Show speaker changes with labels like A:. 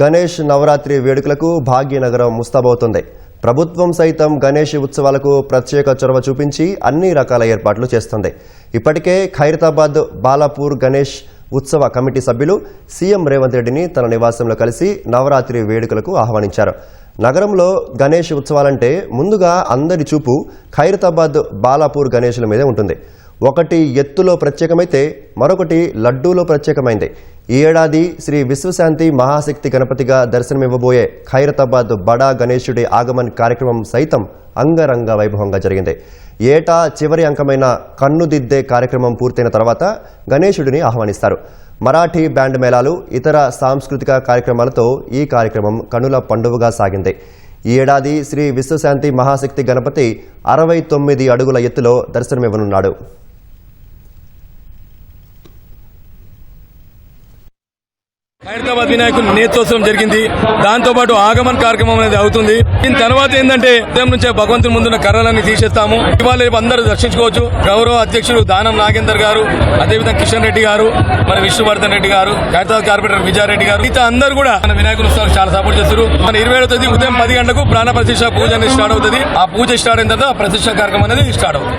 A: గణేష్ నవరాత్రి వేడుకలకు భాగ్యనగరం ముస్తాబవుతుంది. ప్రభుత్వం సైతం గణేష్ ఉత్సవాలకు ప్రత్యేక చొరవ చూపించి అన్ని రకాల ఏర్పాట్లు చేస్తుంది. ఇప్పటికే ఖైరతాబాద్ బాలాపూర్ గణేష్ ఉత్సవ కమిటీ సభ్యులు సీఎం రేవంత్ రెడ్డిని తన నివాసంలో కలిసి నవరాత్రి వేడుకలకు ఆహ్వానించారు. నగరంలో గణేష్ ఉత్సవాలంటే ముందుగా అందరి చూపు ఖైరతాబాద్ బాలాపూర్ గణేషుల మీదే ఉంటుంది. ఒకటి ఎత్తులో ప్రత్యేకమైతే మరొకటి లడ్డూలో ప్రత్యేకమైంది. ఈ ఏడాది శ్రీ విశ్వశాంతి మహాశక్తి గణపతిగా దర్శనమివ్వబోయే ఖైరతాబాద్ బడా గణేశుడి ఆగమన్ కార్యక్రమం సైతం అంగరంగ వైభవంగా జరిగింది. ఏటా చివరి అంకమైన కన్నుదిద్దే కార్యక్రమం పూర్తయిన తర్వాత గణేశుడిని ఆహ్వానిస్తారు. మరాఠీ బ్యాండ్ మేళాలు ఇతర సాంస్కృతిక కార్యక్రమాలతో ఈ కార్యక్రమం కనుల పండుగగా సాగింది. ఈ ఏడాది శ్రీ విశ్వశాంతి మహాశక్తి గణపతి అరవై తొమ్మిది అడుగుల ఎత్తులో దర్శనమివ్వనున్నాడు.
B: హైదరాబాద్ వినాయకుని నేత్రోత్సవం జరిగింది. దాంతో పాటు ఆగమన్ కార్యక్రమం అనేది అవుతుంది. దీని తర్వాత ఏంటంటే ఉదయం నుంచే భగవంతుని ముందున్న కర్రలన్నీ తీసేస్తాము. ఇవాళ రేపు అందరూ దర్శించుకోవచ్చు. గౌరవ అధ్యక్షుడు దానం నాగేందర్ గారు అదేవిధంగా కిషన్ రెడ్డి గారు మన విష్ణువర్ధన్ రెడ్డి గారు హైదరాబాద్ కార్పొరేటర్ విజయారెడ్డి గారు మిగతా అందరూ కూడా మన వినాయకుని ఉత్సవాలు చాలా సపోర్ట్ చేస్తారు మన ఇరవై ఏడో తేదీ ఉదయం పది గంటలకు ప్రాణ ప్రతిష్ట పూజ అనేది స్టార్ట్ అవుతుంది. ఆ పూజ స్టార్ట్ అయిన తర్వాత ప్రతిష్ట కార్యక్రమం అనేది స్టార్ట్ అవుతుంది.